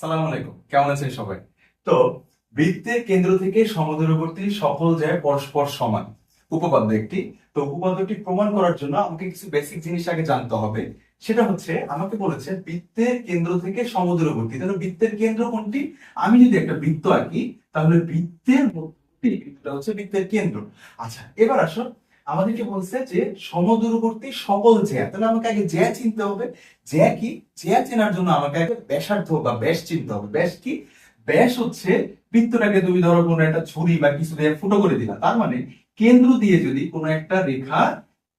সালাম আলাইকুম। কেমন আছেন সবাই? তো বৃত্তের কেন্দ্র থেকে সমদূরবর্তী সকল যায় পরস্পর সমান। উপপাদ্য একটি। তো উপপাদ্যটি প্রমাণ করার জন্য আমাকে কিছু বেসিক জিনিস আগে জানতে হবে। সেটা হচ্ছে, আমাকে বলেছে বৃত্তের কেন্দ্র থেকে সমদূরবর্তী। তাহলে বৃত্তের কেন্দ্র কোনটি? আমি যদি একটা বৃত্ত আঁকি, তাহলে বৃত্তের মধ্যে হচ্ছে বৃত্তের কেন্দ্র। আচ্ছা এবার আসো আমাদেরকে বলছে যে সমদূরবর্তী সকল জ্যা। তাহলে আমাকে আগে জ্যা চিনতে হবে। জ্যা কি? জ্যা চেনার জন্য আমাকে আগে ব্যাসার্ধ বা ব্যাস চিনতে হবে। ব্যাস কি? ব্যাস হচ্ছে বৃত্তটাকে তুমি ধরো কোনো একটা ছুরি বা কিছু দিয়ে ফুটো করে দিলা। তার মানে কেন্দ্র দিয়ে যদি কোনো একটা রেখা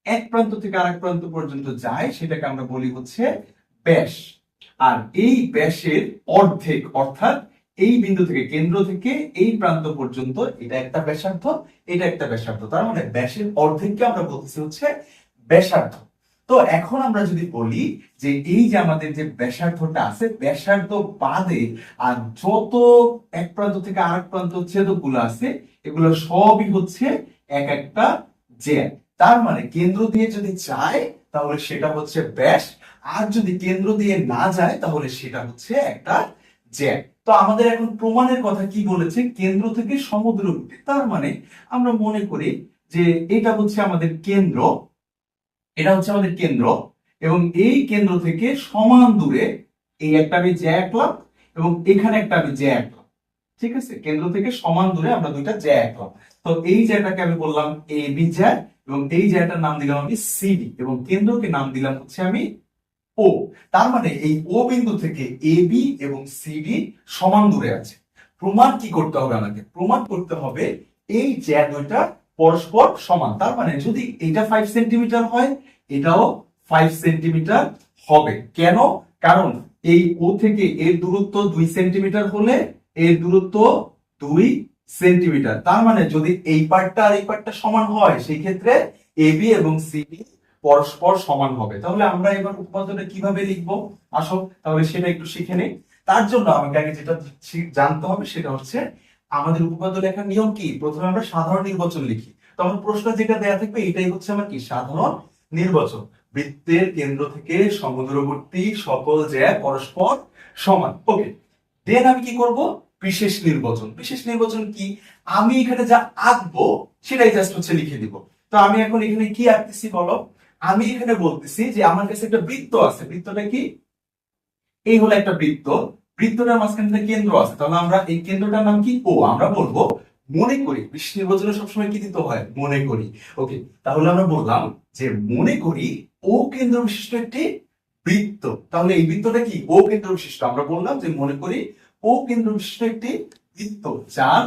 এক প্রান্ত থেকে আরেক প্রান্ত পর্যন্ত যায়, সেটাকে আমরা বলি হচ্ছে ব্যাস। আর এই ব্যাসের অর্ধেক অর্থাৎ এই বিন্দু থেকে কেন্দ্র থেকে এই প্রান্ত পর্যন্ত এটা একটা ব্যাসার্ধ, এটা একটা ব্যাসার্ধ। তার মানে ব্যাসের অর্ধেককে আমরা বলতেছি হচ্ছে ব্যাসার্ধ। তো এখন আমরা যদি বলি যে এই যে আমাদের যে ব্যাসার্ধটা আছে, ব্যাসার্ধ বাদে আর যত এক প্রান্ত থেকে আরেক প্রান্ত ছেদকগুলো আছে, এগুলো সবই হচ্ছে এক একটা জ্যা তার মানে কেন্দ্র দিয়ে যদি যায়, তাহলে সেটা হচ্ছে ব্যাস। আর যদি কেন্দ্র দিয়ে না যায়, তাহলে সেটা হচ্ছে একটা জ্যা তো আমাদের এখন প্রমাণের কথা কি বলেছে? কেন্দ্র থেকে সমুদ্রবর্তী তার মানে আমরা মনে করি যে এটা হচ্ছে আমাদের কেন্দ্র। এটা হচ্ছে আমাদের কেন্দ্র। এবং এই কেন্দ্র থেকে সমান দূরে এই একটা আমি জ্যা আঁকলাম এবং এখানে একটা আমি জ্যা আঁকলাম ঠিক আছে? কেন্দ্র থেকে সমান দূরে আমরা দুইটা জ্যা আঁকলাম তো এই জ্যাটাকে আমি বললাম এ বি জ্যা এবং এই জ্যাটার নাম দিলাম আমি সিডি এবং কেন্দ্রকে নাম দিলাম হচ্ছে আমি ও তার মানে এই ও বিন্দু থেকে এ বি এবং সিডি সমান দূরে আছে। প্রমাণ কি করতে হবে আমাকে? প্রমাণ করতে হবে এই জ্যা দুইটা পরস্পর সমান। তার মানে যদি এটা ফাইভ সেন্টিমিটার হয়, এটাও ফাইভ সেন্টিমিটার হবে। কেন? কারণ এই ও থেকে এর দূরত্ব দুই সেন্টিমিটার হলে এর দূরত্ব দুই সেন্টিমিটার তার মানে যদি এই পার্টটা আর এই পার্টটা সমান হয়, সেই ক্ষেত্রে এবি এবং সিডি পরস্পর সমান হবে। তাহলে আমরা এবার উপপাদ্যটা কীভাবে লিখব? আসো, তাহলে সেটা একটু শিখে নেই। তার জন্য আমাকে আগে যেটা জানতে হবে সেটা হচ্ছে আমাদের উপপাদ্য লেখার নিয়ম কি? প্রথমে আমরা সাধারণ নির্বাচন লিখি। তখন প্রশ্ন যেটা দেয়া থাকবে, এটাই হচ্ছে আমার কি? সাধারণ নির্বাচন। বৃত্তের কেন্দ্র থেকে সমুদ্রবর্তী সকল জ্যা পরস্পর সমান। ওকে দেন আমি কি করব? বিশেষ নির্বাচন। বিশেষ নির্বাচন কি? আমি এখানে যা আঁকবো, সেটাই জাস্ট হচ্ছে লিখে দিব। তো আমি এখন এখানে কি আঁকতেছি বলো? আমি এখানে বলতেছি যে আমার কাছে একটা বৃত্ত আছে। বৃত্তটা কি? এই হলো একটা বৃত্ত। বৃত্তটার মাঝখানে কেন্দ্র আছে। তাহলে আমরা এই কেন্দ্রটার নাম কি? ও, আমরা বলব মনে করি। বিশেষ নির্বাচনে সবসময় কি দিতে হয়? মনে করি। ওকে, তাহলে আমরা বললাম যে মনে করি ও কেন্দ্র বিশিষ্ট একটি বৃত্ত। তাহলে এই বৃত্তটা কি? ও কেন্দ্র বিশিষ্ট। আমরা বললাম যে মনে করি ও কেন্দ্র বিশিষ্ট একটি বৃত্ত, যার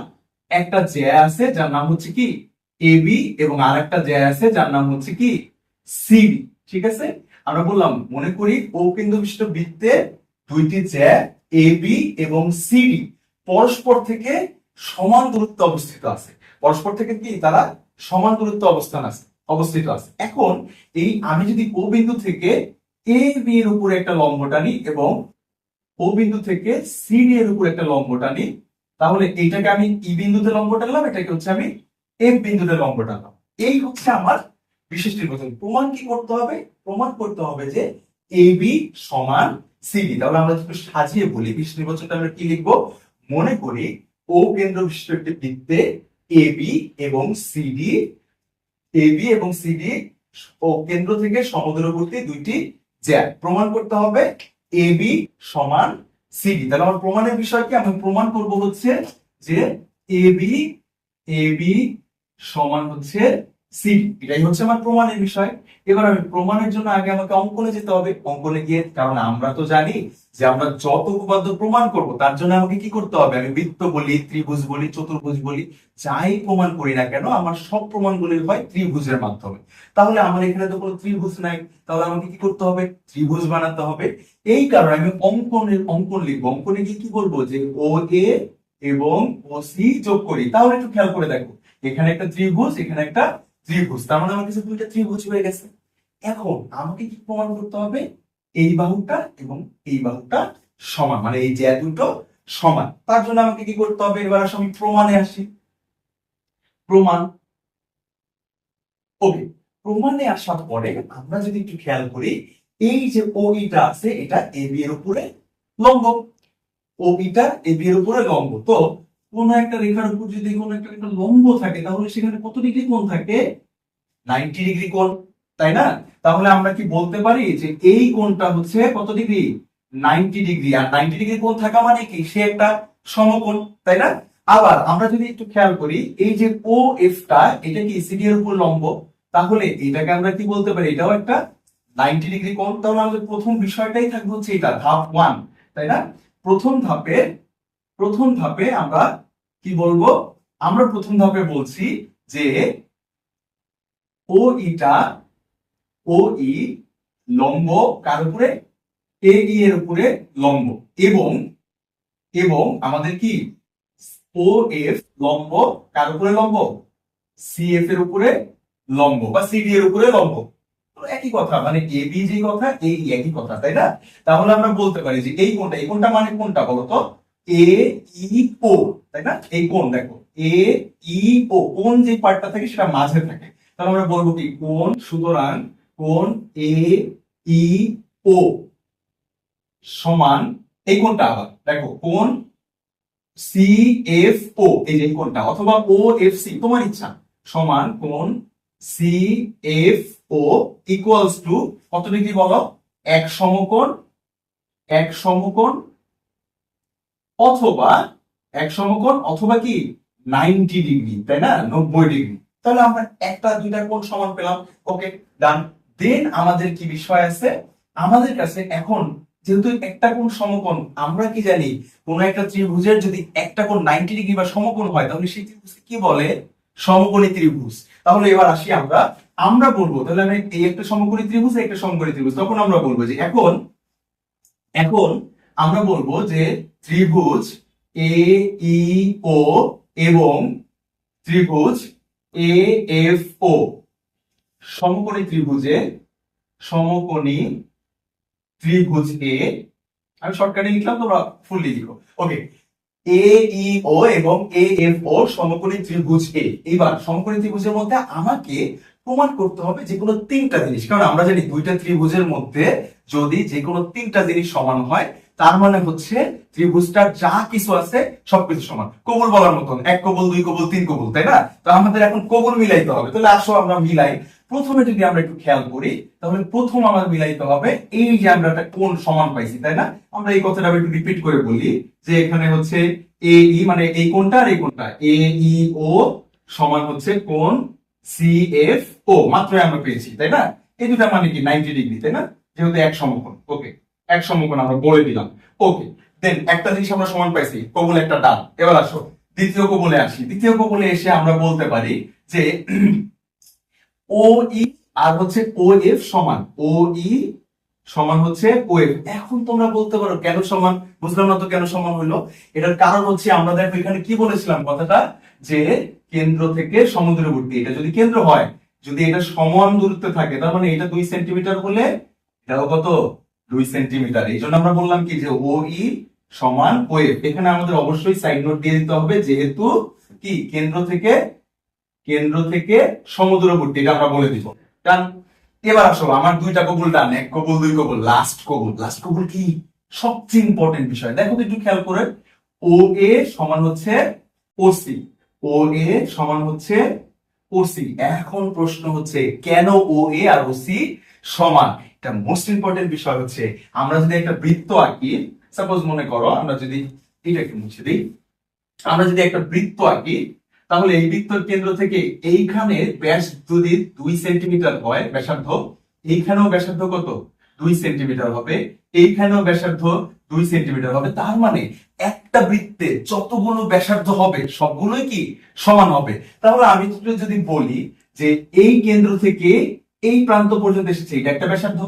একটা জ্যা আছে, যার নাম হচ্ছে কি? এবি এবং আর একটা জ্যা আছে, যার নাম হচ্ছে কি? সিডি, ঠিক আছে? আমরা বললাম, মনে করি ও কেন্দ্র বিশিষ্ট বৃত্তের দুইটি জ্যা, এ, বি এবং সিডি পরস্পর থেকে সমান দূরত্বে অবস্থিত আছে। পরস্পর থেকে কি তারা সমান দূরত্বে অবস্থান আছে, অবস্থিত আছে। এখন এই আমি যদি ও বিন্দু থেকে এ, বি এর উপরে একটা লম্ব টানি এবং ও বিন্দু থেকে সিডি এর উপর একটা লম্ব টানি, তাহলে এইটাকে আমি ই বিন্দুতে লম্ব টানলাম, এটাকে হচ্ছে আমি এফ বিন্দুতে লম্ব টানলাম। এই হচ্ছে আমার বিশেষ নির্বাচন প্রমাণ কি করতে হবে? প্রমাণ করতে হবে যে এ বি সমান সিডি তাহলে আমরা একটু সাজিয়ে বলি বিশেষ নির্বাচনটা আমরা কি লিখব? মনে করি ও কেন্দ্র বিশিষ্ট একটি বৃত্তে এ বি এবং সিডি এ বি এবং সিডি ও কেন্দ্র থেকে সমুদ্রবর্তী দুইটি জ্যাক প্রমাণ করতে হবে এ বি সমান সিডি তাহলে আমার প্রমাণের বিষয় কি? আমি প্রমাণ করব হচ্ছে যে এ বি এ বি সমান হচ্ছে সিডি এটাই হচ্ছে আমার প্রমাণের বিষয়। এবার আমি প্রমাণের জন্য আগে আমাকে অঙ্কনে যেতে হবে। অঙ্কনে গিয়ে, কারণ আমরা তো জানি যে আমরা যত উপপাদ্য প্রমাণ করব, তার জন্য আমাকে কি করতে হবে? আমি বৃত্ত বলি, ত্রিভুজ বলি, চতুর্ভুজ বলি, যাই প্রমাণ করি না কেন, আমার সব প্রমাণগুলি হয় ত্রিভুজের মাধ্যমে। তাহলে আমার এখানে তো কোনো ত্রিভুজ নাই। তাহলে আমাকে কি করতে হবে? ত্রিভুজ বানাতে হবে। এই কারণে আমি অঙ্কনের, অঙ্কন লিখব। অঙ্কনে গিয়ে কি বলব? যে ও, এ এবং ও, সি যোগ করি। তাহলে একটু খেয়াল করে দেখো। এখানে একটা ত্রিভুজ, এখানে একটা ত্রিভুজ। তার মানে আমার কাছে দুইটা ত্রিভুজ হয়ে গেছে। এখন আমাকে কি প্রমাণ করতে হবে? এই বাহুটা এবং এই বাহুটা সমান মানে এই যে দুটো সমান। তার জন্য আমাকে কি করতে হবে? এবার আসো আমি প্রমাণে আসি। প্রমাণ। ওকে প্রমাণে আসার পরে আমরা যদি একটু খেয়াল করি, এই যে ও ইটা আছে, এটা এ বি এর উপরে লম্ব। ও ইটা এ বি এর উপরে লম্ব। তো কোন একটা রেখার উপর যদি কোন একটা একটা লম্ব থাকে, তাহলে সেখানে কত ডিগ্রি কোণ থাকে? নাইনটি ডিগ্রি কোণ, তাই না? তাহলে আমরা কি বলতে পারি যে এই কোণটা হচ্ছে কত ডিগ্রি? Ninety degree. আর নাইনটি ডিগ্রি কোণ থাকা মানে কি? সে একটা সমকোণ, তাই না? আবার আমরা যদি একটু খেয়াল করি, এই যে ও এফটা এটা কি সিডি এর উপর লম্ব? তাহলে এটাকে আমরা কি বলতে পারি? এটাও একটা নাইনটি ডিগ্রি কোণ। তাহলে আমাদের প্রথম বিষয়টাই থাকবে হচ্ছে এটা, ধাপ ওয়ান তাই না? প্রথম ধাপে প্রথম ধাপে আমরা কি বলব? আমরা প্রথম ধাপে বলছি যে ও ইটা ও ই লম্ব কার উপরে? এ ই এর উপরে লম্ব। এবং এবং আমাদের কি? ও এফ লম্ব কার উপরে লম্ব? সি এফ এর উপরে লম্ব বা সিডি এর উপরে লম্ব। একই কথা মানে এ বি যে কথা এই একই কথা, তাই না? তাহলে আমরা বলতে পারি যে এই কোনটা এই কোনটা মানে কোনটা বলতো? এ ই ও তাই না? এই কোন দেখো, এ, ই, ও কোন যে পার্টটা থাকে সেটা মাঝে থাকে। তাহলে আমরা বলব কি? কোন সুতরাং কোন এ, ই, ও সমান এই কোনটা আবার। দেখো কোন সি এফ ও এই যে কোনটা অথবা ও এফ সি তোমার ইচ্ছা। সমান কোন C F O equals to কত ডিগ্রি বলো? এক সমকোণ এক সমকোণ, অথবা এক সমকোণ অথবা কি নাইনটি ডিগ্রি তাই না? নব্বই ডিগ্রি তাহলে আমরা একটা, দুইটা কোণ সমান পেলাম। ওকে ডান দেন আমাদের কি বিষয় আছে? আমাদের কাছে এখন যেহেতু একটা কোণ সমকোণ, আমরা কি জানি, কোন একটা ত্রিভুজের যদি একটা কোণ নাইনটি ডিগ্রি বা সমকোণ হয়, তাহলে সেই ত্রিভুজকে কি বলে? সমকোণী ত্রিভুজ। তাহলে এবার আসি আমরা। আমরা বলব, তাহলে আমি এই একটা সমকোণী ত্রিভুজ একটা সমকোণী ত্রিভুজ। তখন আমরা বলব যে এখন এখন আমরা বলব যে ত্রিভুজ এ ই ও এবং ত্রিভুজ এ এফ ও সমকোণী ত্রিভুজে সমকোণী ত্রিভুজ এ আমি শর্টকাটে লিখলাম, তোমরা ফুললি লিখো। ওকে এ ই ও এবং এ এফ ও সমকোণী ত্রিভুজ এ এবার সমকোণী ত্রিভুজের মধ্যে আমাকে প্রমাণ করতে হবে যে কোনো তিনটা জিনিস। কারণ আমরা জানি দুইটা ত্রিভুজের মধ্যে যদি যে কোনো তিনটা জিনিস সমান হয় তার মানে হচ্ছে ত্রিভুজটার যা কিছু আছে সবকিছু সমান। কবুল বলার মতন। এক কবুল, দুই কবুল, তিন কবুল, তাই না? তো আমাদের এখন কবুল মিলাইতে হবে। তাহলে আসো আমরা মিলাই। প্রথমে যদি আমরা একটু খেয়াল করি, তাহলে প্রথম আমার মিলাইতে হবে এই যে আমরা একটা কোন সমান পাইছি, তাই না? আমরা এই কথাটা একটু রিপিট করে বলি যে এখানে হচ্ছে এ ই মানে এই কোনটা আর এই কোনটা এ ই ও সমান হচ্ছে কোন সি এফ ও মাত্রই আমরা পেয়েছি, তাই না? এই দুটা মানে কি? নাইনটি ডিগ্রি তাই না? যেহেতু এক সমকোণ। ওকে এক সমকোণ আমরা বলে দিলাম। ওকে দেন একটা জিনিস আমরা সমান পাইছি, কবুল একটা ডান এবার আসো, দ্বিতীয় কবলে আসি। দ্বিতীয় কবলে এসে আমরা বলতে পারি যে ও ই আর হচ্ছে ও এফ সমান। ও ই সমান হচ্ছে ও এফ এখন তোমরা বলতে পারো কেন সমান? বুঝলাম না তো কেন সমান হইল? এটার কারণ হচ্ছে আমরা দেখো এখানে কি বলেছিলাম কথাটা? যে কেন্দ্র থেকে সমুদ্রবর্তী এটা যদি কেন্দ্র হয়, যদি এটা সমান দূরত্বে থাকে, তার মানে এটা দুই সেন্টিমিটার হলে এটাও কত? দুই সেন্টিমিটার। এই জন্য আমরা বললাম কি যে ও ই সমান ও এফ এখানে আমাদের অবশ্যই সাইড নোট দিয়ে দিতে হবে, যেহেতু কি? কেন্দ্র থেকে কেন্দ্র থেকে সমুদ্রবর্তী, এটা আমরা বলে দিব। ডান এবার আসো, আমার দুইটা কবুল ডান এক কবুল, দুই কবুল লাস্ট কবুল। লাস্ট কবুল কি? সবচেয়ে ইম্পর্টেন্ট বিষয়। দেখো একটু খেয়াল করে। ও এ সমান হচ্ছে ওসি ও এ সমান হচ্ছে ওসি এখন প্রশ্ন হচ্ছে, কেন ও এ আর ওসি সমান? এটা মোস্ট ইম্পর্টেন্ট বিষয় হচ্ছে, আমরা যদি একটা বৃত্ত আঁকি সাপোজ মনে করো আমরা যদি এটা একটু মুছে দিই, আমরা যদি একটা বৃত্ত আঁকি, তাহলে এই বৃত্তর কেন্দ্র থেকে এইখানে ব্যাস যদি দুই সেন্টিমিটার হয়, ব্যাসার্ধ, এইখানেও ব্যাসার্ধ কত? দুই সেন্টিমিটার হবে, এইখানেও ব্যাসার্ধ দুই সেন্টিমিটার হবে। তার মানে একটা বৃত্তে যতগুলো ব্যাসার্ধ হবে, সবগুলোই কি সমান হবে? তাহলে আমি যদি বলি যে এই কেন্দ্র থেকে এই প্রান্ত পর্যন্ত এসেছে, এটা একটা ব্যাসার্ধ।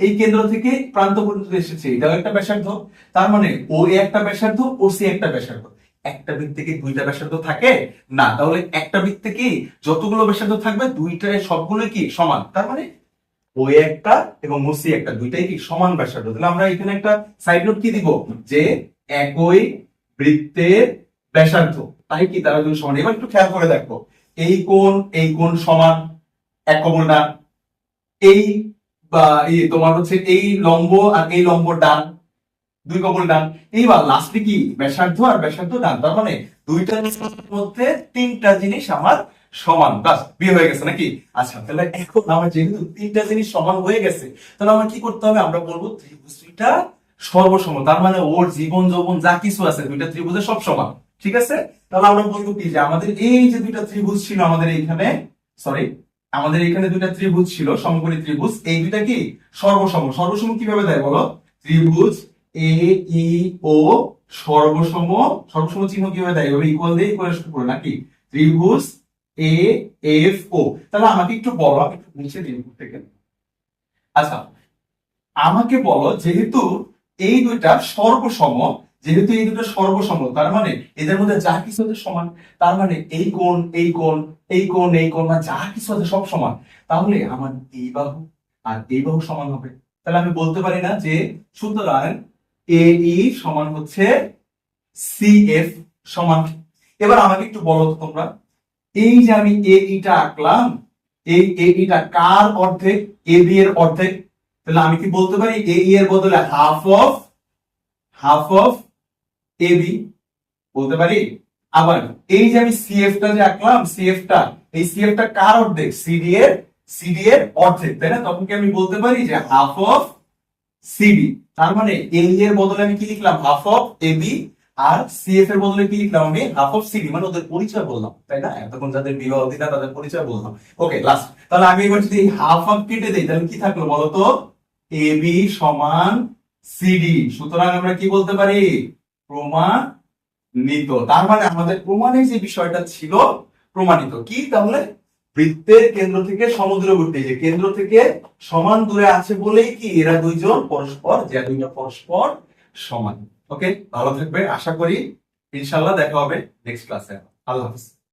এই কেন্দ্র থেকে প্রান্ত পর্যন্ত এসেছে, এটাও একটা ব্যাসার্ধ। তার মানে ও এ একটা ব্যাসার্ধ, ও সি একটা ব্যাসার্ধ। একটা বৃত্তে কি দুইটা ব্যাসার্ধ থাকে? না, তাহলে একটা বৃত্তে কি যতগুলো ব্যাসার্ধ থাকবে দুইটায় সবগুলো কি সমান? তার মানে ও একটা এবং ও সি একটা, দুইটাই কি সমান ব্যাসার্ধ? তাহলে আমরা এখানে একটা সাইড নোট কি দিব? যে একই বৃত্তের ব্যাসার্ধ। তাই কি? তারা দুই সমান। এবার একটু খেয়াল করে দেখো। এই কোণ এই কোণ সমান, এক কবল ডান এই বা এই তোমার হচ্ছে এই লম্ব আর এই লম্ব ডান, দুই কপল ডান। এইবার লাস্টে কি? ব্যাসার্ধ আর ব্যাসার্ধ ডান। তার মানে দুইটা মধ্যে তিনটা জিনিস আমার সমান। বাস বিয়ে হয়ে গেছে নাকি? আচ্ছা তাহলে এখন আমার যেহেতু তিনটা জিনিস সমান হয়ে গেছে, তাহলে আমার কি করতে হবে? আমরা বলব ত্রিভুজটা সর্বসম তার মানে ওর জীবন যৌবন যা কিছু আছে, দুইটা ত্রিভুজে সব সমান। ঠিক আছে? তাহলে আমরা বলব কি? যে আমাদের এই যে দুইটা ত্রিভুজ ছিল আমাদের এইখানে সরি আমাদের এখানে দুটা ত্রিভুজ ছিল, সমকোণী ত্রিভুজ। এই দুইটা কি? সর্বসম। সর্বসম কীভাবে দেয় বলো? ত্রিভুজ এ ই ও সর্বসম। সর্বসম চিহ্ন কীভাবে দেয়? এভাবে ইকুয়াল দিয়ে ইকুয়াল করে নাকি? ত্রিভুজ এ এফ ও তাহলে আমাকে একটু বলো, আমি একটু নিচে দিন থেকে। আচ্ছা আমাকে বলো, যেহেতু এই দুইটা সর্বসম যেহেতু এই দুটো সর্বসম তার মানে এদের মধ্যে যা কিছু আছে সমান, তার মানে এই কোণ এই কোণ এই কোণ এই কোণ মানে যা কিছু আছে সব সমান। তাহলে আমার এই বাহু আর এই বাহু সমান হবে। তাহলে আমি বলতে পারি না যে সুতরাং এ ই সমান হচ্ছে সি এফ সমান। এবার আমাকে একটু বলো তো তোমরা, এই যে আমি এ ইটা আঁকলাম, এই এ ইটা কার অর্ধেক? এ বি এর অর্ধেক। তাহলে আমি কি বলতে পারি এ ই এর বদলে half of half of A B বলতে পারি? আবার এই যে আমি সিএফ টা যে আঁকলাম সিএফ টা, এই সিএফ টা কার অর্ধেক? সিডি এর সিডি এর অর্ধেক, তাই না? তখন কি আমি বলতে পারি যে হাফ অফ সিডি তার মানে এ এর বদলে আমি কি লিখলাম? হাফ অফ এ বি আর সিএফ এর বদলে কি লিখলাম আমি? হাফ অফ সিডি মানে ওদের পরিচয় বললাম, তাই না? এতক্ষণ যাদের বিবাহ দিনা তাদের পরিচয় বললাম। ওকে লাস্ট তাহলে আমি এবার যদি হাফ অফ কেটে দিই, তাহলে কি থাকল বলতো? এ বি সমান সিডি সুতরাং আমরা কি বলতে পারি? প্রমাণিত। তার মানে আমাদের প্রমাণে যে বিষয়টা ছিল, প্রমাণিত। কি তাহলে? বৃত্তের কেন্দ্র থেকে সমুদ্রবর্তী যে কেন্দ্র থেকে সমান দূরে আছে বলেই কি এরা দুইজন পরস্পর, যে দুইটা পরস্পর সমান। ওকে ভালো থাকবে। আশা করি ইনশাল্লাহ দেখা হবে নেক্সট ক্লাসে আল্লাহ হাফিজ।